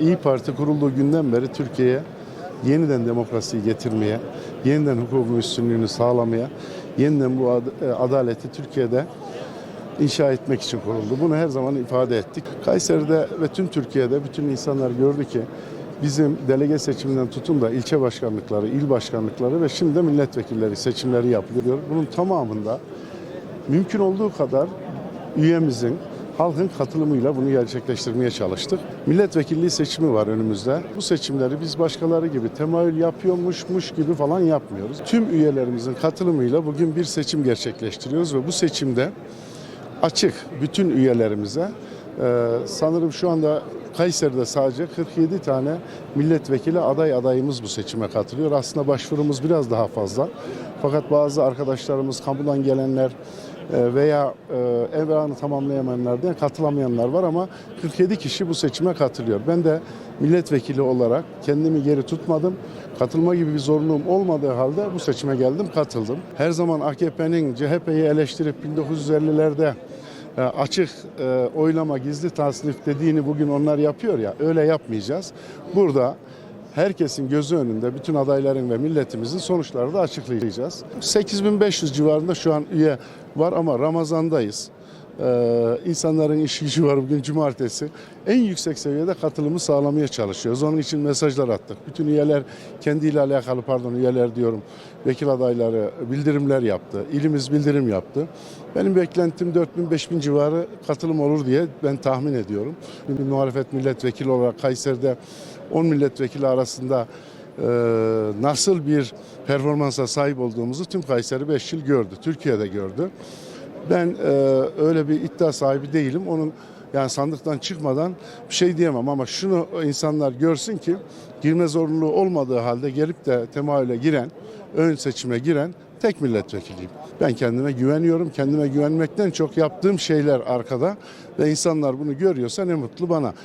İyi Parti kurulduğu günden beri Türkiye'ye yeniden demokrasiyi getirmeye, yeniden hukukun üstünlüğünü sağlamaya, yeniden bu ad- e, adaleti Türkiye'de inşa etmek için kuruldu. Bunu her zaman ifade ettik. Kayseri'de ve tüm Türkiye'de bütün insanlar gördü ki bizim delege seçiminden tutun da ilçe başkanlıkları, il başkanlıkları ve şimdi de milletvekilleri seçimleri yapılıyor. Bunun tamamında mümkün olduğu kadar üyemizin halkın katılımıyla bunu gerçekleştirmeye çalıştık. Milletvekilliği seçimi var önümüzde. Bu seçimleri biz başkaları gibi temayül yapıyormuşmuş gibi falan yapmıyoruz. Tüm üyelerimizin katılımıyla bugün bir seçim gerçekleştiriyoruz ve bu seçimde açık bütün üyelerimize. Ee, sanırım şu anda Kayseri'de sadece 47 tane milletvekili aday adayımız bu seçime katılıyor. Aslında başvurumuz biraz daha fazla. Fakat bazı arkadaşlarımız, kamudan gelenler e, veya e, evranı tamamlayamayanlardan katılamayanlar var ama 47 kişi bu seçime katılıyor. Ben de milletvekili olarak kendimi geri tutmadım. Katılma gibi bir zorunluluğum olmadığı halde bu seçime geldim, katıldım. Her zaman AKP'nin CHP'yi eleştirip 1950'lerde e, açık e, oylama, gizli tasnif dediğini bugün onlar yapıyor ya, öyle yapmayacağız. Burada herkesin gözü önünde bütün adayların ve milletimizin sonuçları da açıklayacağız. 8500 civarında şu an üye var ama Ramazan'dayız. Ee, insanların iş gücü var bugün cumartesi. En yüksek seviyede katılımı sağlamaya çalışıyoruz. Onun için mesajlar attık. Bütün üyeler kendiyle alakalı pardon üyeler diyorum vekil adayları bildirimler yaptı. İlimiz bildirim yaptı. Benim beklentim 4000-5000 civarı katılım olur diye ben tahmin ediyorum. Bir muhalefet milletvekili olarak Kayseri'de 10 milletvekili arasında e, nasıl bir performansa sahip olduğumuzu tüm Kayseri 5 yıl gördü. Türkiye'de gördü. Ben e, öyle bir iddia sahibi değilim. Onun yani sandıktan çıkmadan bir şey diyemem ama şunu insanlar görsün ki girme zorunluluğu olmadığı halde gelip de temayüle giren, ön seçime giren tek milletvekiliyim. Ben kendime güveniyorum. Kendime güvenmekten çok yaptığım şeyler arkada ve insanlar bunu görüyorsa ne mutlu bana.